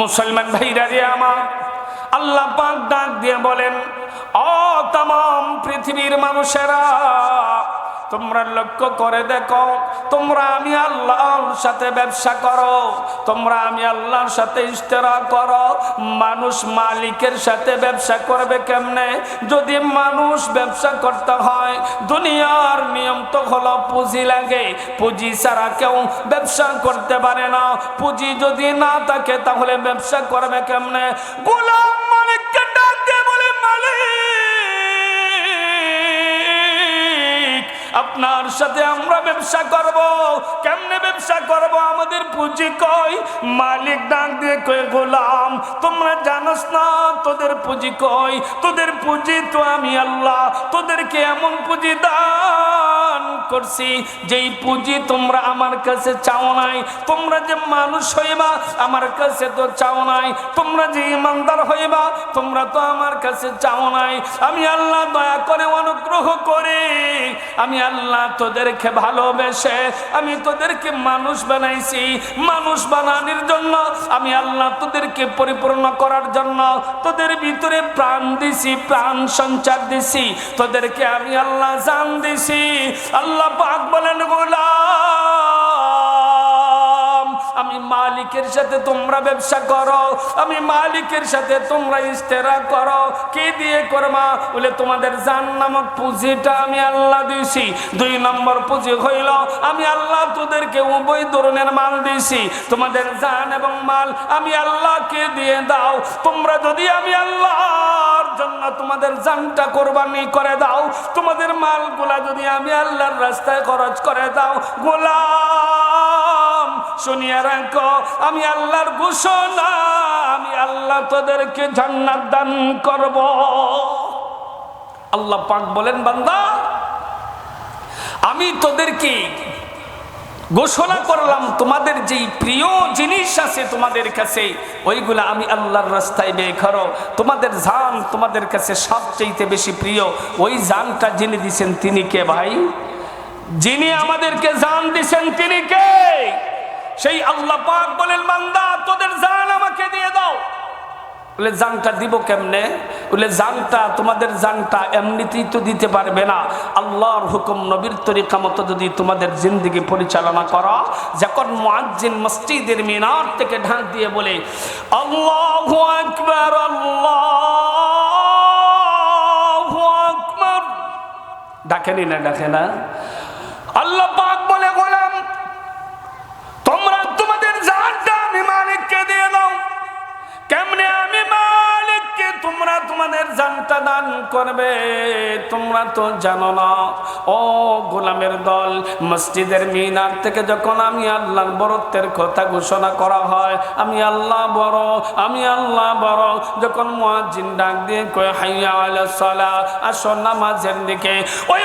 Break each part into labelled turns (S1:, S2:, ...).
S1: মুসলমান ভাইরা রে আমার আল্লাহ পাক ডাক দিয়ে বলেন অ তাম পৃথিবীর মানুষেরা তোমরা লক্ষ্য করে দেখো, তোমরা আমি আল্লাহর সাথে ব্যবসা করো, তোমরা আমি আল্লাহর সাথে ইস্তেরা করো। মানুষ মালিকের সাথে ব্যবসা করবে কেমনে? যদি মানুষ ব্যবসা করতে হয়, দুনিয়ার নিয়ম তো হলো পুঁজি লাগে। পুঁজি ছাড়া কেউ ব্যবসা করতে পারে না। পুঁজি যদি না থাকে, তাহলে ব্যবসা করবে কেমনে? গোলাম আপনার সাথে আমরা ব্যবসা করব। কেমনে ব্যবসা করব? আমাদের পুঁজি কই? মালিক ডাক দিয়ে কয়ে, গোলাম, তোমরা জানাস না তোদের পুঁজি কই? তোদের পুঁজি তো আমি আল্লাহ, তোদেরকে এমন পুঁজি দান করছি, যেই পুঁজি তোমরা আমার কাছে চাও নাই, তোমরা যে মানুষ হইবা আমার কাছে তো চাও নাই, তোমরা যে ইমানদার হইবা তোমরা তো আমার কাছে চাও নাই। আমি আল্লাহ দয়া করে অনুগ্রহ করে, আমি আল্লাহ তোদেরকে ভালোবেসে, আমি তোদেরকে মানুষ বানাইছি। মানুষ বানানোর জন্য আমি আল্লাহ তোদেরকে পরিপূর্ণ করার জন্য তোদের ভিতরে প্রাণ দিছি, প্রাণ সঞ্চার দিছি। তোদেরকে আমি আল্লাহ জান দিছি। আল্লাহ পাক বলেন, গোলাম, আমি মালিকের সাথে তোমরা ব্যবসা করো, আমি মালিকের সাথে তোমরা ইস্তেরা করো। কি দিয়ে করমা বলে, তোমাদের জান নামক পুঁজিটা আমি আল্লাহ দিয়েছি। দুই নম্বর পুঁজি হইল, আমি আল্লাহ তোদেরকে উভয় ধরনের মাল দিয়েছি। তোমাদের জান এবং মাল আমি আল্লাহকে দিয়ে দাও। তোমরা যদি আমি আল্লাহর জন্য তোমাদের জানটা কোরবানি করে দাও। তোমাদের মালগুলা যদি আমি আল্লাহর রাস্তায় খরচ করে দাও। গোলাম, শুনিয়া রাখো, আমি আল্লাহর ঘোষণা, আমি আল্লাহ তোদেরকে জান্নাত দান করব। আল্লাহ পাক বলেন, বান্দা, আমি তোদেরকে ঘোষণা করলাম, তোমাদের যেই প্রিয় জিনিস আছে তোমাদের কাছে, ওইগুলা আমি আল্লাহর রাস্তায় ব্যয় করো। তোমাদের জান তোমাদের কাছে সবচেয়ে বেশি প্রিয়, ওই জানটা যিনি দিছেন তিনি কে ভাই? যিনি আমাদেরকে জান দিছেন তিনি কে? সেই আল্লাহ পাক বলেন, বান্দা, তোদের জান আমাকে দিয়ে দাও। বলে, জানটা দিব কেমনে? বলে, জানটা, তোমাদের জানটা এমনিতেই তো দিতে পারবে না। আল্লাহর হুকুম নবীর তরিকা মতো যদি তোমাদের জিন্দগি পরিচালনা করো। যখন মুয়াজ্জিন মসজিদের মিনার থেকে ঢাক দিয়ে বলে, আল্লাহু আল্লাহু ডাকেনি না ডাকে না। আল্লাহ তোমরা জানটা দান করবে। তোমরা তো জানো না। ও গোলামের দল, মসজিদের মিনার থেকে যখন আমি আল্লাহর বরত্বের কথা ঘোষণা করা হয়, আমি আল্লাহ বড়, আমি আল্লাহ বড়, যখন মুয়াজ্জিন ডাক দিয়ে কয়, হাইয়া আল্লাহ সালা আসো নামাজের দিকে। ওই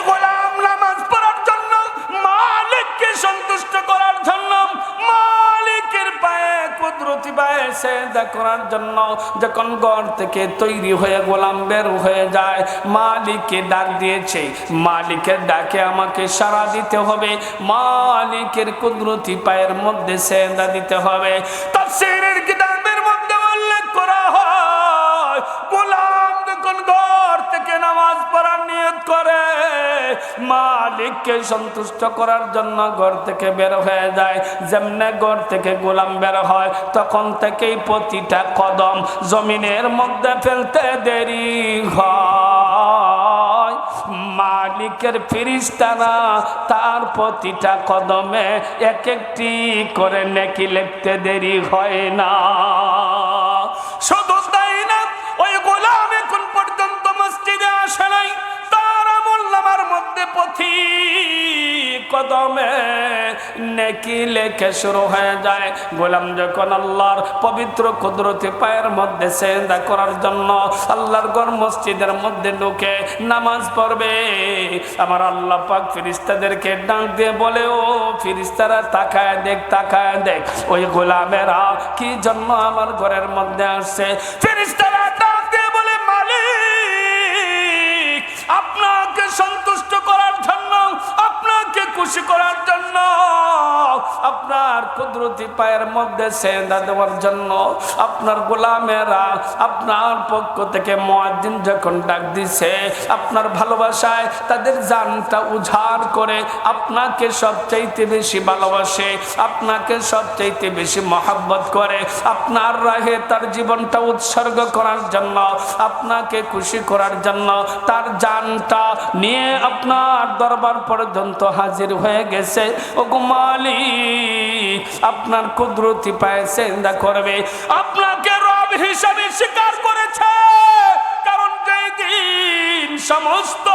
S1: পায়ে করার জন্য যখন ঘর থেকে তৈরি হয়ে গোলাম বের হয়ে যায়, মালিককে ডাক দিয়েছে। মালিকের ডাকে আমাকে সারা দিতে হবে। মালিকের কুদরতি পায়ের মধ্যে সেদা দিতে হবে। তাফসীরের কিতাবের মধ্যে উল্লেখ করা হয় মালিককে সন্তুষ্ট করার জন্য ঘর থেকে বের হয়ে যায়। যেমনে ঘর থেকে গোলাম বের হয়, তখন থেকেই প্রতিটা কদম জমিনের মধ্যে ফেলতে দেরি হয়। মালিকের ফিরিস্তারা তার প্রতিটা কদমে এক একটি করে নেকি লিখতে দেরি হয় না। পথি কদমে নেকি লেখে শুরু হয়ে যায়। গোলাম যখন আল্লাহর পবিত্র কুদরতি পায়ের মধ্যে করার জন্য আল্লাহর মসজিদের মধ্যে ঢুকে নামাজ পড়বে, আমার আল্লাহ পাক ফিরিস্তাদেরকে ডাক দিয়ে বলে, ও ফিরিস্তারা তাকায় দেখ তাকায় দেখ, ওই গোলামেরা কি জন্য আমার ঘরের মধ্যে আসছে? ফিরিস্তারা খুশি করার জন্য আপনার কুদরতি পায়ের মধ্যে সেন্দা দেওয়ার জন্য আপনার গোলামেরা আপনার পক্ষ থেকে মুয়াজ্জিন যখন ডাক দিছে, আপনার ভালোবাসায় তাদের জানটা উজাড় করে আপনাকে সবচাইতে বেশি ভালোবাসে, আপনাকে সবচাইতে বেশি মহাব্বত করে, আপনার রাহে তার জীবনটা উৎসর্গ করার জন্য, আপনাকে খুশি করার জন্য তার জানটা নিয়ে আপনার দরবার পর্যন্ত হাজির হয়ে গেছে। ও গুমালি আপনার কুদরতি পায়ে সেন্দা করবে। আপনাকে রব হিসাবে স্বীকার করেছে। কারণ যেই দিন সমস্ত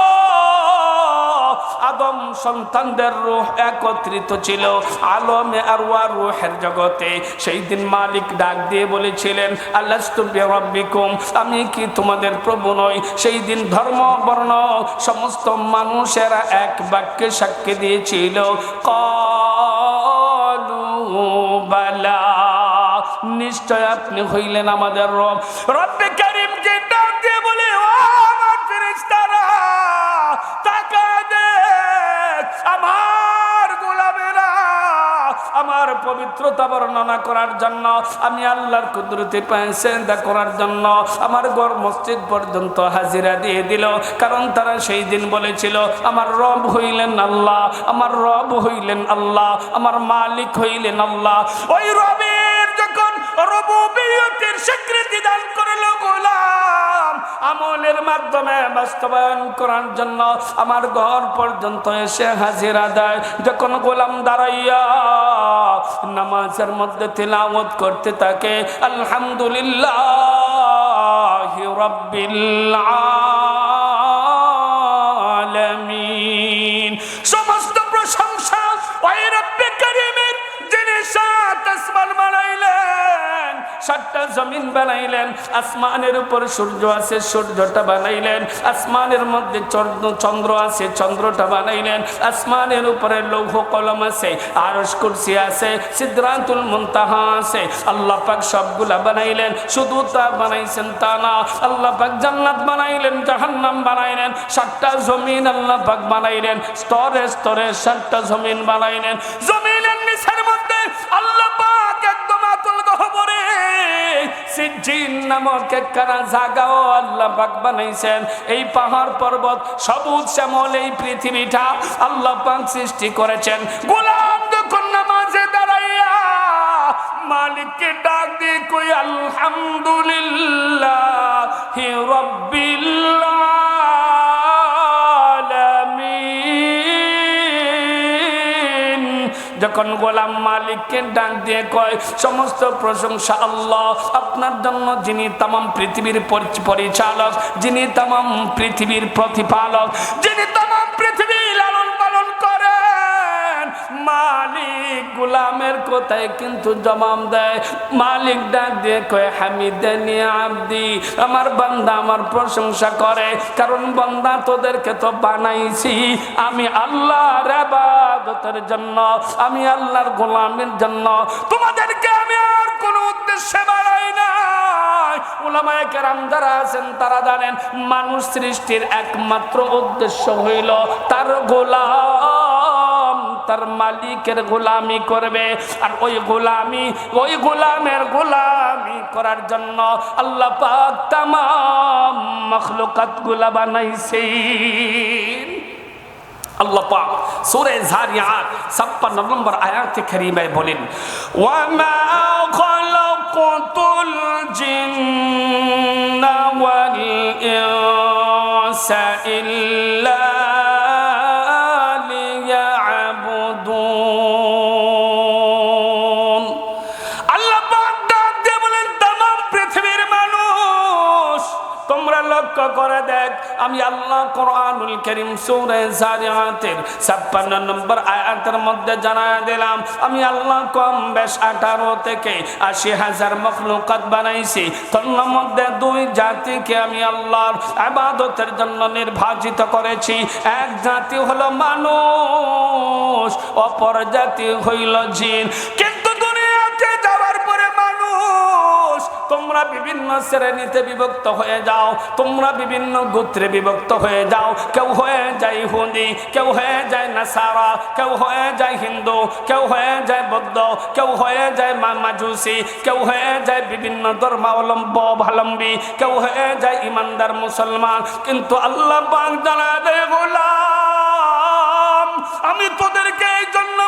S1: আদম সন্তানদের রূহ একত্রিত ছিল আলমে আর রুহের জগতে। সেই দিন মালিক ডাক দিয়ে বলেছিলেন আল্লাহ রব্বিকুম আমি কি তোমাদের প্রভু নই? সেই দিন ধর্ম বর্ণ সমস্ত মানুষেরা এক বাক্যে সাক্ষী দিয়েছিল কলু বালা। নিশ্চয় আপনি হইলেন আমাদের রব। রব্বে কারিমকে পবিত্রতা বর্ণনা করার জন্য, আমি আল্লাহর কুদরতি পায়সেন্দা করার জন্য আমার গড় মসজিদ পর্যন্ত হাজিরা দিয়ে দিল। কারণ তারা সেই দিন বলেছিল, আমার রব হইলেন আল্লাহ, আমার রব হইলেন আল্লাহ, আমার মালিক হইলেন আল্লাহ। ওই রবের আমলের মাধ্যমে বাস্তবায়ন করার জন্য আমার ঘর পর্যন্ত এসে হাজিরা দেয়। যখন গোলাম দাঁড়াইয়া নামাজের মধ্যে তিলাওয়াত করতে থাকে, আলহামদুলিল্লাহ রব্বিল আলামিন সাতটা জমিন বানাইলেন, আসমানের উপর সূর্য আছে, সূর্যটা বানাইলেন, আসমানের মধ্যে চন্দ্র আছে, চন্দ্রটা বানাইলেন, আসমানের উপরে লৌহ কলম আছে, আরশ কুরসি আছে, সিদ্ধান্তুল মুনতাহা আছে, আল্লাহ পাক সবগুলা বানাইলেন, শুধু তা বানাইছেন তা না, আল্লাহ পাক জান্নাত বানাইলেন, জাহান্নাম বানাইলেন, সাতটা জমিন আল্লাহ পাক বানাইলেন, স্তরে স্তরে সাতটা জমিন বানাইলেন, জমিনের নিচের মধ্যে সিজিন নামক একখানা জাগাও আল্লাহ পাক বানাইছেন। এই পাহাড় পর্বত সবুজ শ্যামল এই পৃথিবীটা আল্লাহ পাক সৃষ্টি করেছেন। গোলাম যখন নামাজে দাঁড়াইয়া মালিককে ডাক দিয়ে কই আলহামদুলিল্লাহ হি রব্বিল যখন গোলাম মালিককে ডাক দিয়ে কয়, সমস্ত প্রশংসা আল্লাহ, আপনার জন্য যিনি তাম পৃথিবীর পরিচালক, যিনি তাম পৃথিবীর প্রতিপালক, যিনি তাম পৃথিবী লালন পালন করেন, মালিক গোলামের কোথায় কিন্তু জবাব দেয়? মালিক ডাক দিয়ে কয় হামিদানি আব্দি আমার বান্দা আমার প্রশংসা করে, কারণ বান্দা তোদেরকে তো বানাইছি, আমি আল্লাহর আবাদতের জন্য, আমি আল্লাহর গোলামের জন্য, তোমাদেরকে আমি আর কোনো উদ্দেশ্যে করবে। আর ওই গোলামি, ওই গোলামের গোলামি করার জন্য আল্লাহ মখলুকাতগুলা বানাইছেন। আল্লাহ সূরা জারিয়াত 56 নম্বর আয়াতে কারীমায় বলেন ওয়ামা খালাকাতুল জিন্না ওয়াল ইনসা ইল্লা আমি আল্লাহ কোরআনুল করিম সূরা জারিয়াতের 56 নম্বর আয়াতের মধ্যে জানা দিলাম, আমি আল্লাহ কম বেশ 18 থেকে 80 হাজার মখলুকাত বানাইছি। তোর মধ্যে দুই জাতিকে আমি আল্লাহর ইবাদতের জন্য নির্বাচিত করেছি। এক জাতি হলো মানুষ, অপর জাতি হইল জিন। কিন্তু তোমরা বিভিন্ন শ্রেণীতে বিভক্ত হয়ে যাও, তোমরা বিভিন্ন গোত্রে বিভক্ত হয়ে যাও। কেউ হয়ে যায় ইহুদি, কেউ হয়ে যায় নাসারা, কেউ হয়ে যায় হিন্দু, কেউ হয়ে যায় বৌদ্ধ, কেউ হয়ে যায় মাজুসি, কেউ হয়ে যায় বিভিন্ন ধর্মাবলম্বী কেউ হয়ে যায় ইমানদার মুসলমান। কিন্তু আল্লাহ জানা আমি তোদেরকে এই জন্য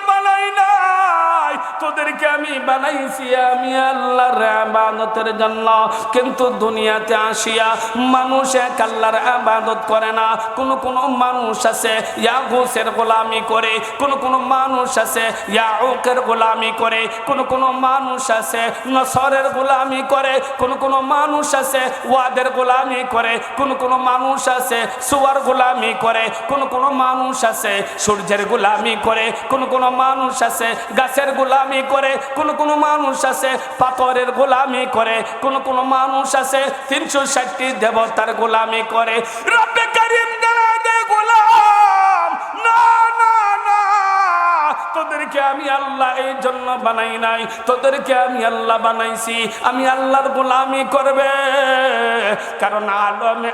S1: তোদেরকে আমি বানাইছি আমি আল্লাহর আবাদতের জন্য। কিন্তু দুনিয়াতে আসিয়া মানুষ এক আল্লাহর আবাদত করে না। কোন কোন মানুষ আছে ইয়াগুসের গোলামি করে, কোন কোন মানুষ আছে ইয়াউকের গোলামি করে, কোন কোন মানুষ আছে নসরের গোলামি করে, কোন কোন মানুষ আছে ওয়াদের গোলামি করে, কোন কোন মানুষ আছে সুয়ার গোলামি করে, কোন কোন মানুষ আছে সূর্যের গোলামি করে, কোন কোন মানুষ আছে গাছের গোলামি করে, কোন কোন মানুষ আছে পাথরের গোলামি করে, কোন কোন মানুষ আছে তিনশো ষাটটি দেবতার গোলামি করে। তোদেরকে আমি আল্লাহ এই জন্য বানাই নাই, তোদেরকে আমি আল্লাহ বানাইছি, আমি আল্লাহর গোলামি করবে। কারণ আলমে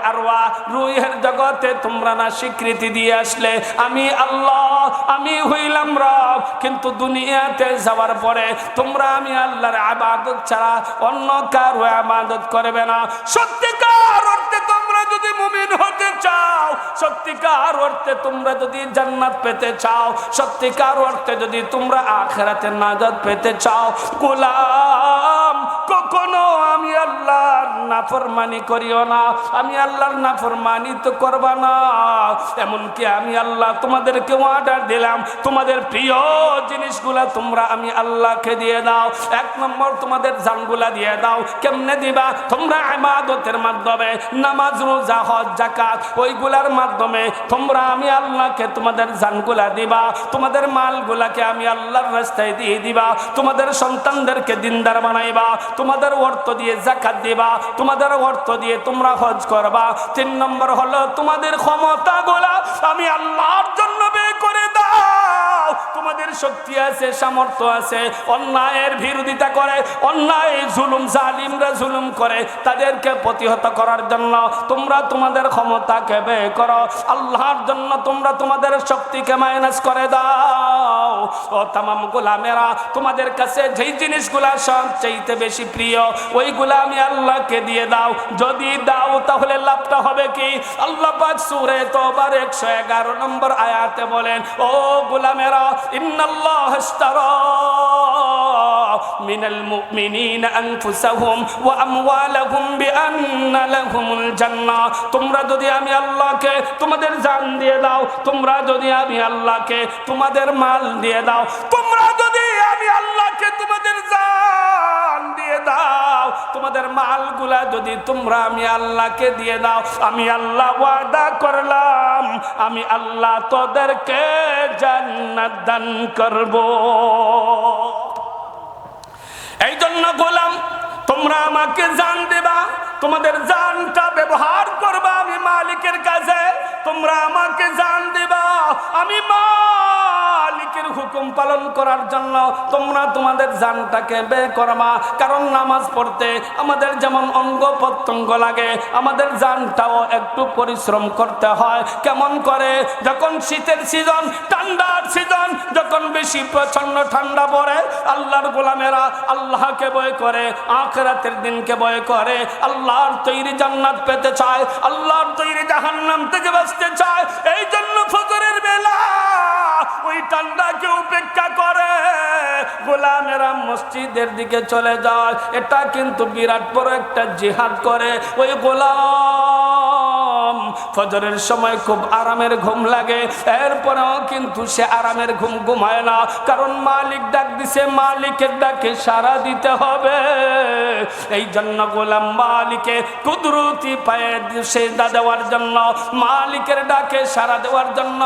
S1: রুহের জগতে তোমরা না স্বীকৃতি দিয়ে আসলে, আমি আল্লাহ আমি হইলাম রব, কিন্তু দুনিয়াতে যাওয়ার পরে তোমরা আমি আল্লাহর আবাদত ছাড়া অন্য কারও আবাদত করবে না। সত্যিকার অর্থে তোমরা যদি মুমিন হতে চাও, সত্যিকার অর্থে তোমরা যদি জান্নাত পেতে চাও, সত্যিকার অর্থে যদি তোমরা আখেরাতে নাজাত পেতে চাও গোলাম কখনো আমি আল্লাহর নাফরমানি করিও না। আমি আল্লাহর নাফরমানি তো করবা না। এমনকি আমি আল্লাহ তোমাদেরকে অর্ডার দিলাম, তোমাদের প্রিয় জিনিসগুলা তোমরা আমি আল্লাহকে দিয়ে দাও। এক নম্বর তোমাদের জানগুলা দিয়ে দাও। কেমনে দিবা? তোমরা ইবাদতের মাধ্যমে, নামাজ, রোজা, হজ জাকাত ওইগুলার মাধ্যমে তোমরা আমি আল্লাহকে তোমাদের জানগুলা দিবা। তোমাদের মালগুলাকে আমি আল্লাহর রাস্তায় দিয়ে দিবা। তোমাদের সন্তানদেরকে দিনদার বানাইবা। তোমাদের অর্থ দিয়ে জাকাত দিবা, তোমাদের অর্থ দিয়ে তোমরা হজ করবা। তিন নম্বর হলো তোমাদের ক্ষমতা গোলা আমি আল্লাহর জন্য শক্তি আছে, সামর্থ্য আছে, অন্যায়ের বিরোধিতা করে, অন্যায় জুলুম, জালিমরা জুলুম করে, তাদেরকে প্রতিহত করার জন্য তোমরা তোমাদের ক্ষমতাকে ব্যয় করো। আল্লাহর জন্য তোমরা তোমাদের শক্তিকে মাইনাস করে দাও। ও তামাম গোলামেরা, তোমাদের কাছে যেই জিনিসগুলা সবচাইতে বেশি প্রিয়, ওইগুলা আমি আল্লাহকে দিয়ে দাও। যদি দাও, তাহলে লাভটা হবে কি? আল্লাহ পাক সূরা তোবার 111 নম্বর আয়াতে বলেন, ও গোলামেরা ইন্নাল্লাহ ইশতারা মিনাল মুমিনিনা আনফুসাহুম ওয়া আমওয়ালাহুম বিআন্না লাহুমুল জান্নাহ তোমরা যদি আমি আল্লাহকে তোমাদের জান দিয়ে দাও, তোমরা যদি আমি আল্লাহকে তোমাদের মাল দিয়ে দাও, তোমরা তোমাদের মালগুলা যদি তোমরা আমি আল্লাহকে দিয়ে দাও, আমি আল্লাহ ওয়াদা করলাম, আমি আল্লাহ তোদেরকে জান্নাত দান করব। এই জন্য গোলাম, তোমরা আমাকে জান দেবা, তোমাদের জানটা ব্যবহার করবা আমি মালিকের কাছে, তোমরা আমাকে জান দেবা, আমি মালিকের হুকুম পালন করার জন্য তোমরা তোমাদের জানটাকে বে করবা। কারণ নামাজ পড়তে আমাদের যেমন অঙ্গ প্রত্যঙ্গ লাগে, আমাদের জানটাও একটু পরিশ্রম করতে হয়। কেমন করে? যখন শীতের সিজন, ঠান্ডার সিজন, যখন বেশি প্রচণ্ড ঠান্ডা পড়ে, আল্লাহর গোলামেরা আল্লাহকে বয় করে, আখরাতের দিনকে বয় করে, আল্লাহর তৈরি জান্নাত পেতে চায়, আল্লাহর তৈরি জাহান্নাম থেকে বাঁচতে চায়। এই জন্য গোলামেরা মসজিদের দিকে চলে যায়। এটা কিন্তু বিরাট বড় একটা জিহাদ করে। ওই গোলাম ফজরের সময় খুব আরামের ঘুম লাগে। এরপরেও কিন্তু সে আরামের ঘুম ঘুমায় না। কারণ মালিক ডাক দিছে, মালিকের ডাকে সারা দিতে হবে। এই জন্য গোলাম মালিকে কুদরতি পায়ে সেজদা দেওয়ার জন্য, মালিকের ডাকে সারা দেওয়ার জন্য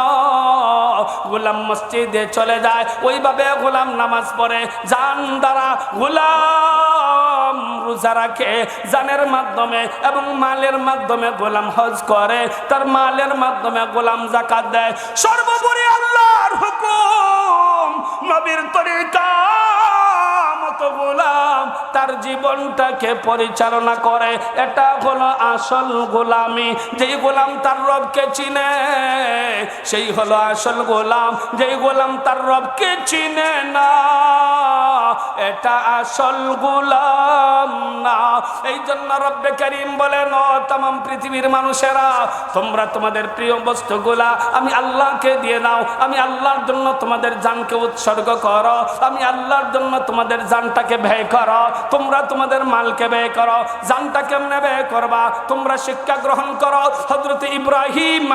S1: গোলাম মসজিদে চলে যায়। ওইভাবে গোলাম নামাজ পড়ে। জান দ্বারা গোলাম রোজা রাখে। জানের মাধ্যমে এবং মালের মাধ্যমে গোলাম হজ করে। তার মালের মাধ্যমে গোলাম জাকাত দেয়। সর্বোপরি আল্লাহর হুকুম, নবীর তরিকা গোলাম তার জীবনটাকে পরিচালনা করে। এটা হলো আসল গোলামি। যেই গোলাম তার রবকে চিনে, সেই হলো আসল গোলাম। যেই গোলাম তার রবকে চিনে না এটা আসল গোলাম না। এই জন্য রব্বে করিম বলেন, ও তাম পৃথিবীর মানুষেরা, তোমরা তোমাদের প্রিয় বস্তুগুলা আমি আল্লাহকে দিয়ে দাও আমি আল্লাহর জন্য তোমাদের জানকে উৎসর্গ করো, আমি আল্লাহর জন্য তোমাদের জানটাকে ব্যয় করো, তোমরা তোমাদের মালকে ব্যয় করো, জানটা কেমনে ব্যয় করবা? তোমরা শিক্ষা গ্রহণ করো। হজরত ইব্রাহিম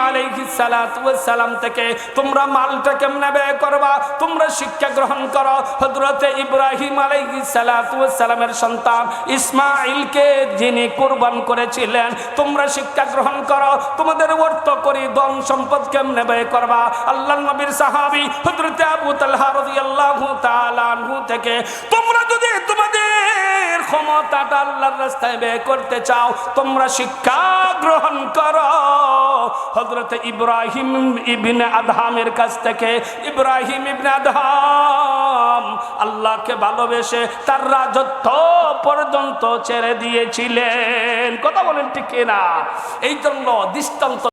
S1: সালাম থেকে তোমরা মালটা কেমনে ব্যয় করবা? তোমরা শিক্ষা গ্রহণ করো। হজরত ইব্রাহিম আলাইহিস সালামের সন্তান ইসমাইলকে যিনি কুরবান করেছিলেন, তোমরা শিক্ষা গ্রহণ করো, তোমাদের অর্থ করি ধন সম্পদ কেমনে ব্যয় করবা? আল্লাহ নবীর সাহাবী হযরত আবু তালহা রাদিয়াল্লাহু তাআলা আনহু থেকে, তোমরা যদি তোমাদের ক্ষমতাটা আল্লাহর রাস্তায় ব্যয় করতে চাও, তোমরা শিক্ষা গ্রহণ করো। হযরত ইব্রাহিম ইবনে আদহামের কাছ থেকে, ইব্রাহিম ইবনে আদহাম আল্লাহকে ভালোবেসে তার রাজত্ব পর্যন্ত ছেড়ে দিয়েছিলেন। কথা বলেন ঠিক না এই জন্য দৃষ্টান্ত